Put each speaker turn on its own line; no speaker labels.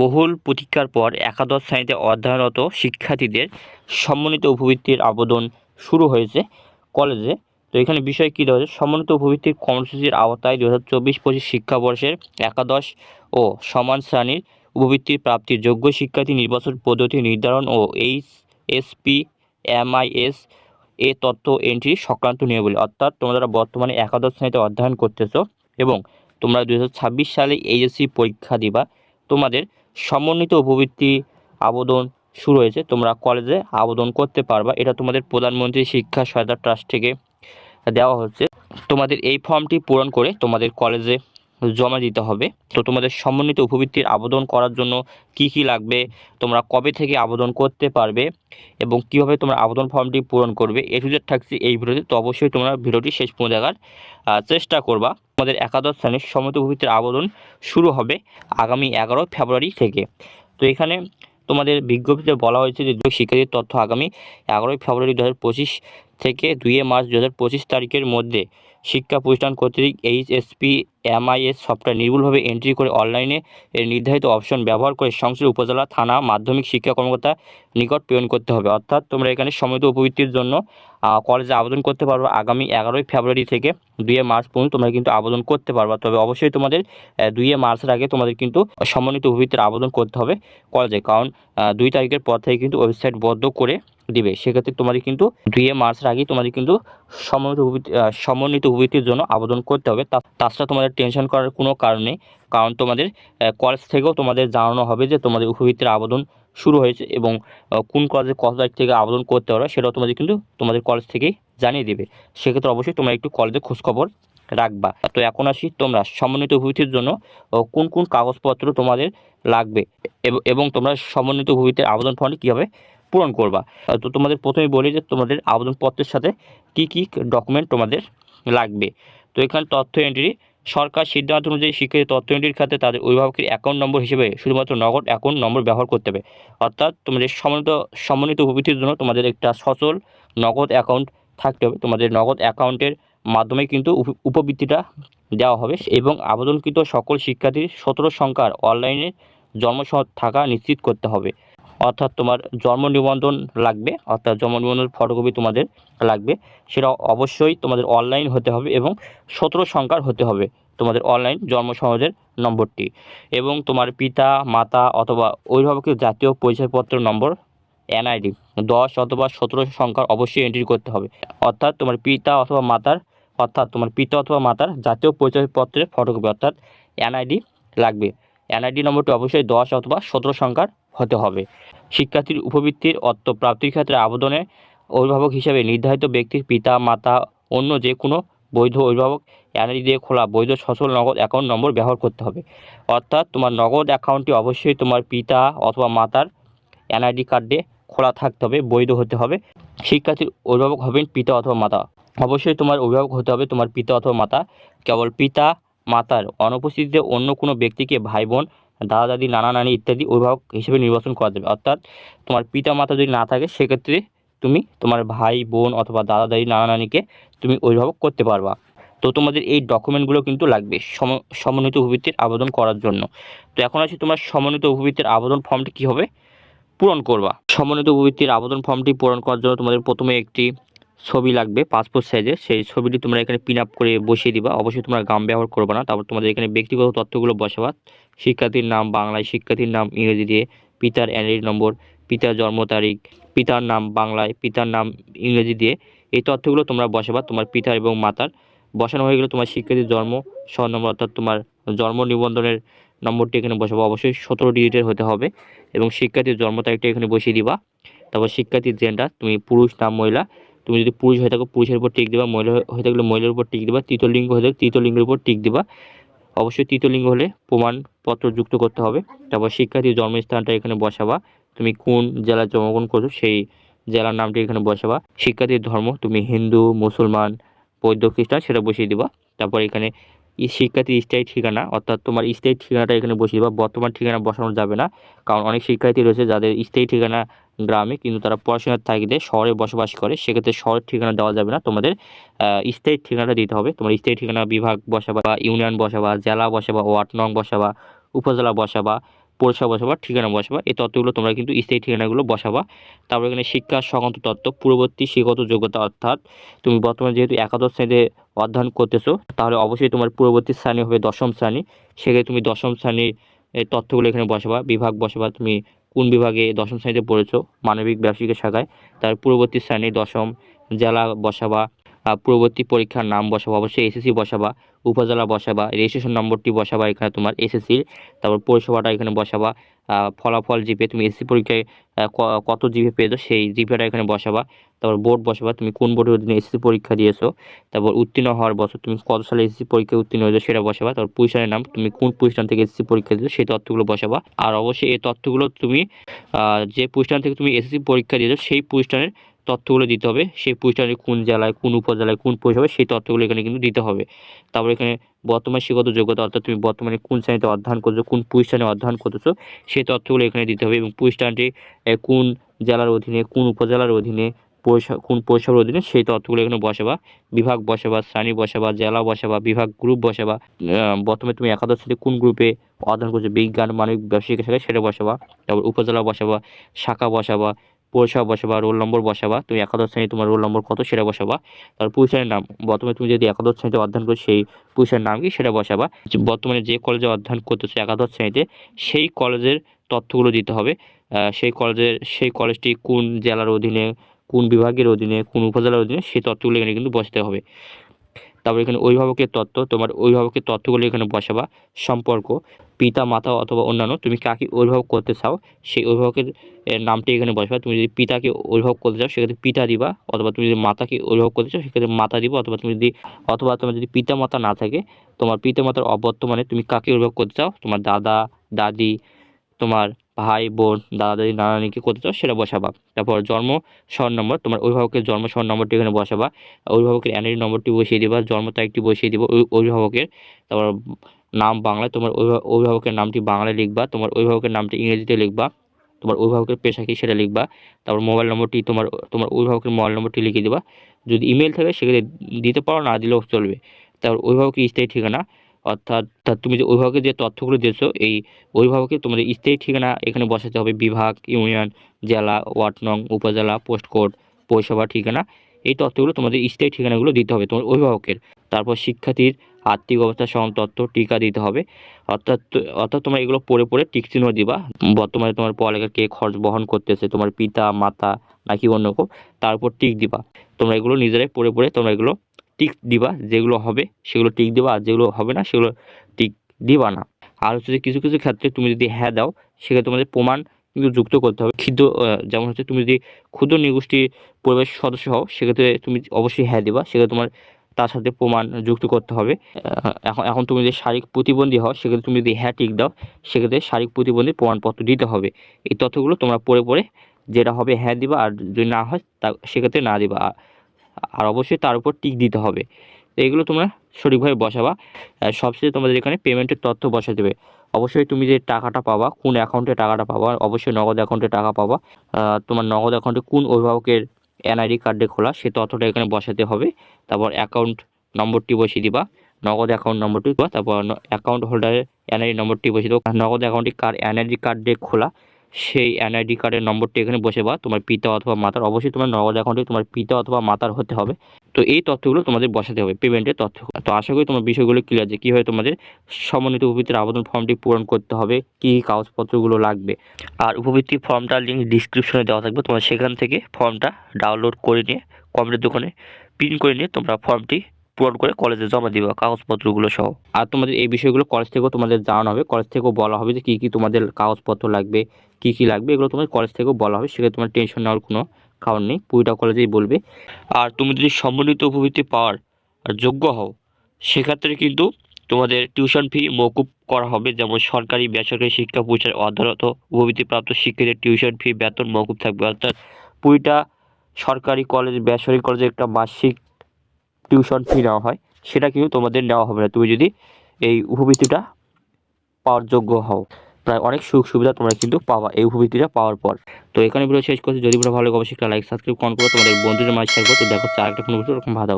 বহুল প্রতীক্ষার পর একাদশ শ্রেণীতে অধ্যয়নরত শিক্ষার্থীদের সম্মানিত উপবৃত্তির আবেদন শুরু হয়েছে কলেজে। তো এখানে বিষয় কী দেওয়া হয়েছে? সম্মানিত উপবৃত্তির কর্মসূচির আওতায় দু হাজার চব্বিশ পঁচিশ শিক্ষাবর্ষের একাদশ ও সমান শ্রেণির উপবৃত্তির প্রাপ্তির যোগ্য শিক্ষার্থী নির্বাচন পদ্ধতি নির্ধারণ ও এইচ এসপি এমআইএস এ তথ্য এন্ট্রি সংক্রান্ত নিয়মাবলী। অর্থাৎ তোমরা বর্তমানে একাদশ শ্রেণীতে অধ্যয়ন করতেছো এবং তোমরা দু হাজার ছাব্বিশ সালে এইচএসসি পরীক্ষা দিবা তোমাদের সমন্বিত উপবৃত্তি আবেদন শুরু হয়েছে। তোমরা কলেজে আবেদন করতে পারবা। এটা তোমাদের প্রধানমন্ত্রী শিক্ষা সহায়তা ট্রাস্ট থেকে দেওয়া হচ্ছে। তোমাদের এই ফর্মটি পূরণ করে তোমাদের কলেজে জমা দিতে হবে। তো তোমাদের সমন্বিত উপবৃত্তির আবেদন করার জন্য কি কি লাগবে, তোমরা কবে থেকে আবেদন করতে পারবে এবং কীভাবে তোমরা আবেদন ফর্মটি পূরণ করবে, এ জেড থাকছে এই ভিডিওতে। তো অবশ্যই তোমরা ভিডিওটি শেষ পর্যন্ত দেখার চেষ্টা করবা। তোমাদের একাদশ শ্রেণির সমন্বিত উপবৃত্তির আবেদন শুরু হবে আগামী এগারো ফেব্রুয়ারি থেকে। তো এখানে তোমাদের বিজ্ঞপ্তিতে বলা হয়েছে যে শিক্ষার্থীর তথ্য আগামী এগারোই ফেব্রুয়ারি দু হাজার পঁচিশ থেকে দুইয়ে মার্চ দু হাজার পঁচিশ তারিখের মধ্যে শিক্ষা প্রতিষ্ঠান কর্তৃক এইচএসপি এমআইএস সফটওয়্যার নির্ভুলভাবে এন্ট্রি করে অনলাইনে এর নির্ধারিত অপশন ব্যবহার করে সংশ্লিষ্ট উপজেলা, থানা, মাধ্যমিক শিক্ষা কর্মকর্তা নিকট প্রেরণ করতে হবে। অর্থাৎ তোমরা এখানে সমৃদ্ধ উপবৃত্তির জন্য কলেজে আবেদন করতে পারবে আগামী এগারোই ফেব্রুয়ারি থেকে দুইয়ে মার্চ পর্যন্ত তোমরা কিন্তু আবেদন করতে পারবা। তবে অবশ্যই তোমাদের দুইয়ে মার্চের আগে তোমাদের কিন্তু সমন্বিত উপবৃত্তির আবেদন করতে হবে কলেজে কারণ দুই তারিখের পর থেকে কিন্তু ওয়েবসাইট বদ্ধ করে দিবে। সেক্ষেত্রে তোমাদের কিন্তু দুইয়ে মার্চের আগেই তোমাদের কিন্তু সমন্বিত সমন্বিত উপবৃত্তির জন্য আবেদন করতে হবে। তাছাড়া তোমাদের টেনশন করার কোনো কারণ নেই। কারণ তোমাদের কলেজ থেকেও তোমাদের জানানো হবে যে তোমাদের উপবৃত্তির আবেদন শুরু হয়েছে এবং কোন কলেজে কত তারিখ থেকে আবেদন করতে পারবে সেটাও তোমাদের কিন্তু তোমাদের কলেজ থেকেই জানিয়ে দেবে। সেক্ষেত্রে অবশ্যই তোমরা একটু কলেজে খোঁজখবর রাখবা। তো এখন আসি তোমরা সমন্বিত উপবৃত্তির জন্য কোন কোন কাগজপত্র তোমাদের লাগবে এবং তোমরা সমন্বিত উপবৃত্তির আবেদন ফর্মটি কীভাবে পূরণ করবা। তো তোমাদের প্রথমে বলি যে তোমাদের আবেদনপত্রের সাথে কি কি ডকুমেন্ট তোমাদের লাগবে। তো এখানে তথ্য এন্ট্রি সরকার সিদ্ধান্ত অনুযায়ী শিক্ষার্থী তথ্য এন্ট্রির খাতে তাদের অভিভাবকের অ্যাকাউন্ট নম্বর হিসেবে শুধুমাত্র নগদ অ্যাকাউন্ট নম্বর ব্যবহার করতে হবে। অর্থাৎ তোমাদের সমন্বিত সমন্বিত উপবৃত্তির জন্য তোমাদের একটা সচল নগদ অ্যাকাউন্ট থাকতে হবে। তোমাদের নগদ অ্যাকাউন্টের মাধ্যমে কিন্তু উপ- উপবৃত্তিটা দেওয়া হবে এবং আবেদনকৃত সকল শিক্ষার্থীর সতেরো সংখ্যার অনলাইনে জন্মসনদ থাকা নিশ্চিত করতে হবে। অর্থাৎ তোমার জন্ম নিবন্ধন লাগবে, অর্থাৎ জন্ম নিবন্ধনের ফটোকপি তোমাদের লাগবে। সেটা অবশ্যই তোমাদের অনলাইন হতে হবে এবং সতেরো সংখ্যার হতে হবে তোমাদের অনলাইন জন্ম সনদের নম্বরটি। এবং তোমার পিতা, মাতা অথবা অভিভাবকের জাতীয় পরিচয়পত্র নম্বর এনআইডি দশ অথবা সতেরো সংখ্যার অবশ্যই এন্ট্রি করতে হবে। অর্থাৎ তোমার পিতা অথবা মাতার, অর্থাৎ তোমার পিতা অথবা মাতার জাতীয় পরিচয়পত্রের ফটোকপি, অর্থাৎ এনআইডি লাগবে। এনআইডি নম্বরটি অবশ্যই দশ অথবা সতেরো সংখ্যার হতে হবে। শিক্ষার্থীর উপবৃত্তির অর্থ প্রাপ্তির ক্ষেত্রে আবেদনে অভিভাবক হিসেবে নির্ধারিত ব্যক্তির পিতা, মাতা, অন্য যে কোনো বৈধ অভিভাবক এনআইডি দিয়ে খোলা বৈধ সচল নগদ অ্যাকাউন্ট নম্বর ব্যবহার করতে হবে। অর্থাৎ তোমার নগদ অ্যাকাউন্টটি অবশ্যই তোমার পিতা অথবা মাতার এনআইডি কার্ডে খোলা থাকতে হবে, বৈধ হতে হবে। শিক্ষার্থীর অভিভাবক হবেন পিতা অথবা মাতা। অবশ্যই তোমার অভিভাবক হতে হবে তোমার পিতা অথবা মাতা। কেবল পিতা, মাতার অনুপস্থিতিতে অন্য কোনো ব্যক্তিকে ভাই বোন দাদা দাদি নানা নানি ইত্যাদি অভিভাবক হিসেবে নির্বাচন করা যাবে। অর্থাৎ তোমার পিতা মাতা যদি না থাকে, সেক্ষেত্রে তুমি তোমার ভাই, বোন অথবা দাদা দাদি নানা নানিকে তুমি অভিভাবক করতে পারবা। তো তোমাদের এই ডকুমেন্টগুলো কিন্তু লাগবে সম- সমন্বিত উপবৃত্তির আবেদন করার জন্য। তো এখন আসি তোমার সমন্বিত উপবৃত্তির আবেদন ফর্মটি কী হবে পূরণ করবা? সমন্বিত উপবৃত্তির আবেদন ফর্মটি পূরণ করার জন্য তোমাদের প্রথমে একটি ছবি লাগবে পাসপোর্ট সাইজের সেই ছবিটি তোমরা এখানে পিন আপ করে বসিয়ে দিবা। অবশ্যই তোমরা গাম ব্যবহার করবে না। তারপর তোমাদের এখানে ব্যক্তিগত তথ্যগুলো বসাবা শিক্ষার্থীর নাম, বাংলায় শিক্ষার্থীর নাম ইংরেজি দিয়ে পিতার এনআইডি নম্বর, পিতার জন্ম তারিখ, পিতার নাম বাংলায়, পিতার নাম ইংরেজি দিয়ে এই তথ্যগুলো তোমরা বসাবা। তোমার পিতা এবং মাতার বসানো হয়ে গেলে তোমার শিক্ষার্থীর জন্ম সহ নম্বর অর্থাৎ তোমার জন্ম নিবন্ধনের নম্বরটি এখানে বসাবো। অবশ্যই সতেরো ডিজিটের হতে হবে এবং শিক্ষার্থীর জন্ম তারিখটা এখানে বসিয়ে দিবা। তারপর শিক্ষার্থীর জেন্ডার তুমি পুরুষ নাম মহিলা তুমি যদি পুরুষ হয়ে থাকো পুরুষের উপর টিক দিবা মহিলা হয়ে থাকলে মহিলার উপর টিক দিবা তৃতীয় লিঙ্গ হয়ে থাকলে তৃতীয় লিঙ্গের উপর টিক দিবা। অবশ্যই তৃতীয় লিঙ্গ হলে প্রমাণপত্র যুক্ত করতে হবে। তারপর শিক্ষার্থীর জন্মস্থানটা এখানে বসাবা। তুমি কোন জেলায় জন্মগ্রহণ করছ, সেই জেলার নামটি এখানে বসাবা। শিক্ষার্থীর ধর্ম, তুমি হিন্দু, মুসলমান, বৌদ্ধ, খ্রিস্টান, সেটা বসিয়ে দিবা। তারপর এখানে শিক্ষার্থীর স্থায়ী ঠিকানা, অর্থাৎ তোমার স্থায়ী ঠিকানাটা এখানে বসিয়ে দিবা। বর্তমান ঠিকানা বসানো যাবে না, কারণ অনেক শিক্ষার্থী রয়েছে যাদের স্থায়ী ঠিকানা গ্রামে, কিন্তু তারা পড়াশোনার তাগিদে শহরে বসবাস করে। সেক্ষেত্রে শহরের ঠিকানা দেওয়া যাবে না। তোমাদের স্থায়ী ঠিকানাটা দিতে হবে। তোমার স্থায়ী ঠিকানা বিভাগ বসাবা, ইউনিয়ন বসাবা, জেলা বসাবা, ওয়ার্ড নং বসাবা, উপজেলা বসাবা, পৌরসভা বসাবা, ঠিকানা বসাবা। এই তথ্যগুলো তোমরা কিন্তু স্থায়ী ঠিকানাগুলো বসাবা। তারপর এখানে শিক্ষা, সংক্রান্ত তথ্য, পূর্ববর্তী শিক্ষাগত যোগ্যতা, অর্থাৎ তুমি বর্তমানে যেহেতু একাদশ শ্রেণীতে অধ্যয়ন করতেছো, তাহলে অবশ্যই তোমার পূর্ববর্তী শ্রেণি হবে দশম শ্রেণি। সেক্ষেত্রে তুমি দশম শ্রেণির তথ্যগুলো এখানে বসাবা, বিভাগ বসাবা, তুমি কোন বিভাগে দশম শ্রেণীতে পড়েছো? মানবিক ব্যবসায়িক শাখায়। তার পূর্ববর্তী শ্রেণি দশম জেলা বসাবা পূর্ববর্তী পরীক্ষার নাম বসাবা, অবশ্যই এসএসসি বসাবা, উপজেলা বসাবা রেজিস্ট্রেশন নম্বরটি বসাবা এখানে তোমার এসএসসির তারপর পৌরসভাটা এখানে বসাবা ফলাফল জিপে তুমি এসএসসি পরীক্ষায় কত জিপে পেয়েছ সেই জিপেটা এখানে বসাবা, তারপর বোর্ড বসাবা, তুমি কোন বোর্ডের অধীনে এসএসসি পরীক্ষা দিয়েছ, তারপর উত্তীর্ণ হওয়ার বছর তুমি কত সালে এসএসসি পরীক্ষায় উত্তীর্ণ হয়েছো সেটা বসাবা, তারপর প্রতিষ্ঠানের নাম, তুমি কোন প্রতিষ্ঠান থেকে এসএসসি পরীক্ষা দিয়েছ সেই তথ্যগুলো বসাবা, আর অবশ্যই এই তথ্যগুলো তুমি যে প্রতিষ্ঠান থেকে তুমি এসএসসি পরীক্ষা দিয়েছ সেই প্রতিষ্ঠানের তথ্যগুলো দিতে হবে। সেই প্রতিষ্ঠানের কোন জেলায়, কোন উপজেলায়, কোন পৌরসভায় সেই তথ্যগুলো এখানে কিন্তু দিতে হবে। তারপর এখানে বর্তমান শিক্ষত যোগ্যতা, অর্থাৎ তুমি বর্তমানে কোন শ্রেণীতে অধ্যয়ন করছ, কোন প্রতিষ্ঠানে অধ্যয়ন করতেছো, সেই তথ্যগুলো এখানে দিতে হবে এবং প্রতিষ্ঠানটি কোন জেলার অধীনে, কোন উপজেলার অধীনে কোন পৌরসভার অধীনে, সেই তথ্যগুলো এখানে বসাবা। বিভাগ বসাবা, শ্রেণি বসাবা, জেলা বসাবা, বিভাগ গ্রুপ বসাবা বর্তমানে তুমি একাদশ শ্রেণি কোন গ্রুপে অধ্যয়ন করছ, বিজ্ঞান, মানবিক ব্যবসায়িক শাখায় সেটা বসাবা। তারপর উপজেলা বসাবা, শাখা বসাবা পৌরসভা বসাবা রোল নম্বর বসাবা, তুমি একাদশ শ্রেণি তোমার রোল নম্বর কত সেটা বসাবা। তার পুরুষের নাম, বর্তমানে তুমি যদি একাদশ শ্রেণীতে অধ্যয়ন করো, সেই পুরুষের নাম কি সেটা বসাবা। বর্তমানে যে কলেজে অধ্যয়ন করতেছো একাদশ শ্রেণীতে, সেই কলেজের তথ্যগুলো দিতে হবে। সেই কলেজের সেই কলেজটি কোন জেলার অধীনে, কোন বিভাগের অধীনে, কোন উপজেলার অধীনে, সেই তথ্যগুলো এখানে কিন্তু বসতে হবে। তারপর এখানে অভিভাবকের তত্ত্ব, তোমার অভিভাবকের তথ্যগুলো এখানে বসাবা, সম্পর্ক, পিতা, মাতা অথবা অন্যান্য, তুমি কাকে অভিভাবক করতে চাও, সেই অভিভাবকের নামটি এখানে বসাবা, তুমি যদি পিতাকে অভিভাবক করতে চাও, সেক্ষেত্রে পিতা দিবা, অথবা তুমি যদি মাতাকে অভিভাবক করতে চাও, সেক্ষেত্রে মাতা দিবা, অথবা তুমি যদি, অথবা তোমার যদি পিতা মাতা না থাকে, তোমার পিতা মাতার অবর্তমানে তুমি কাকে অভিভাবক করতে চাও, তোমার দাদা, দাদি, তোমার ভাই বোন দাদা দাদি নানা নানিকে চাও সেটা বসাবা। তারপর জন্ম সর নম্বর, তোমার অভিভাবকের জন্ম সর নম্বরটি এখানে বসাবা। অভিভাবকের এনআইডি নম্বরটি বসিয়ে দিবা, জন্ম তারিখটি বসিয়ে দিবা অভিভাবকের। তারপর নাম বাংলায় তোমার অভিভা- অভিভাবকের নামটি বাংলায় লিখবা, তোমার অভিভাবকের নামটি ইংরেজিতে লিখবা, তোমার অভিভাবকের পেশা কি সেটা লিখবা, তারপর মোবাইল নম্বরটি তোমার তোমার অভিভাবকের মোবাইল নম্বরটি লিখে দিবা। যদি ইমেল থাকে, সেক্ষেত্রে দিতে পারো, না দিলেও চলবে। তারপর অভিভাবকের স্থায়ী ঠিকানা অর্থাৎ তুমি যে অভিভাবকের যে তথ্যগুলো দিয়েছ, এই অভিভাবকের তোমাদের স্থায়ী ঠিকানা এখানে বসাতে হবে। বিভাগ, ইউনিয়ন, জেলা, ওয়ার্ড নং, উপজেলা, পোস্ট কোড পৌরসভা ঠিকানা। এই তথ্যগুলো তোমাদের স্থায়ী ঠিকানাগুলো দিতে হবে তোমার অভিভাবকের। তারপর শিক্ষার্থীর আর্থিক অবস্থা সম তথ্য টিকা দিতে হবে। অর্থাৎ অর্থাৎ তোমরা এগুলো পড়ে পড়ে টিক চিহ্ন দিবা। বর্তমানে তোমার পড়ালেখার কে খরচ বহন করতেছে, তোমার পিতা, মাতা নাকি অন্য কেউ, তার উপর টিক দিবা। তোমরা এগুলো নিজেরাই পড়ে পড়ে তোমরা এগুলো টিক দিবা, যেগুলো হবে সেগুলো টিক দিবা, আর যেগুলো হবে না সেগুলো টিক দিবা না। আর হচ্ছে যে কিছু কিছু ক্ষেত্রে তুমি যদি হ্যাঁ দাও, সেক্ষেত্রে তোমাদের প্রমাণ কিন্তু যুক্ত করতে হবে। ক্ষুদ্র যেমন হচ্ছে তুমি যদি ক্ষুদ্র নিগোষ্ঠী পরিবেশ সদস্য হও, সেক্ষেত্রে তুমি অবশ্যই হ্যাঁ দিবা। সেক্ষেত্রে তোমার, তার সাথে প্রমাণ যুক্ত করতে হবে। এখন এখন তুমি যদি শারীরিক প্রতিবন্ধী হও, সেক্ষেত্রে তুমি যদি হ্যাঁ টিক দাও, সেক্ষেত্রে শারীরিক প্রতিবন্ধী প্রমাণপত্র দিতে হবে। এই তথ্যগুলো তোমরা পড়ে পড়ে যেটা হবে হ্যাঁ দিবা, আর যদি না হয়, তা সেক্ষেত্রে না দিবা। আর- অবশ্যই তার উপর টিক দিতে হবে। তো এগুলো তোমরা সঠিকভাবে বসাবা। সবশেষে তোমাদের এখানে পেমেন্টের তথ্য বসা দেবে। অবশ্যই তুমি যে টাকাটা পাবা, কোন অ্যাকাউন্টে টাকাটা পাবা, অবশ্যই নগদ অ্যাকাউন্টে টাকা পাবা। তোমার নগদ অ্যাকাউন্টে কোন অভিভাবকের এনআইডি কার্ডে খোলা, সে তথ্যটা এখানে বসাতে হবে। তারপর অ্যাকাউন্ট নম্বরটি বসিয়ে দিবা। নগদ অ্যাকাউন্ট নম্বরটি, তারপর অ্যাকাউন্ট হোল্ডারের এনআইডি নম্বরটি বসিয়ে দেবো। নগদ অ্যাকাউন্টটি কার এনআইডি কার্ড খোলা সেই এনআইডি কার্ডের নম্বরটি এখানে বসে বা তোমার পিতা অথবা মাতার, অবশ্যই তোমার নগদ অ্যাকাউন্টে তোমার পিতা অথবা মাতার হতে হবে। তো এই তথ্যগুলো তোমাদের বসাতে হবে পেমেন্টের তথ্য। তো আশা করি তোমার বিষয়গুলো ক্লিয়ার যে কীভাবে তোমাদের সমন্বিত উপবৃত্তির আবেদন ফর্মটি পূরণ করতে হবে, কী কী কাগজপত্রগুলো লাগবে। আর উপবৃত্তি ফর্মটার লিঙ্ক ডিসক্রিপশনে দেওয়া থাকবে, তোমরা সেখান থেকে ফর্মটা ডাউনলোড করে নিয়ে কম্পিউটার দোকানে প্রিন্ট করে নিয়ে তোমরা ফর্মটি পূরণ করে কলেজে জমা দিবা, কাগজপত্রগুলো সহ। আর তোমাদের এই বিষয়গুলো কলেজ থেকেও তোমাদের জানানো হবে। কলেজ থেকেও বলা হবে যে কী কী তোমাদের কাগজপত্র লাগবে, কী কী লাগবে, এগুলো তোমাদের কলেজ থেকেও বলা হবে। সেক্ষেত্রে তোমার টেনশন নেওয়ার কোনো কারণ নেই। পুরোটা কলেজেই বলবে। আর তুমি যদি সম্মিলিত উপবৃত্তি পাওয়ার আর যোগ্য হও, সেক্ষেত্রে কিন্তু তোমাদের টিউশন ফি মকুব করা হবে। যেমন সরকারি বেসরকারি শিক্ষা প্রতিষ্ঠানে অধ্যয়নরত উপবৃত্তিপ্রাপ্ত শিক্ষার্থীর টিউশন ফি বেতন মকুব থাকবে। অর্থাৎ পুরোটা সরকারি কলেজ বেসরকারি কলেজে একটা মাসিক টিউশন ফি নেওয়া হয়, সেটা কিন্তু তোমাদের নেওয়া হবে না। তুমি যদি এই উপবৃত্তিটা পাওয়ার যোগ্য হও, প্রায় অনেক সুযোগ সুবিধা তোমরা কিন্তু পাওয়া এই উপবৃত্তিটা পাওয়ার পর। তো এখানে ভিডিও শেষ করছি। যদি ভিডিও ভালো লাগে, অবশ্যই একটা লাইক সাবস্ক্রাইব কমেন্ট করো তোমাদের বন্ধুদের মাঝে থাকব তো দেখো, চার একটা কোনো এরকম ভালো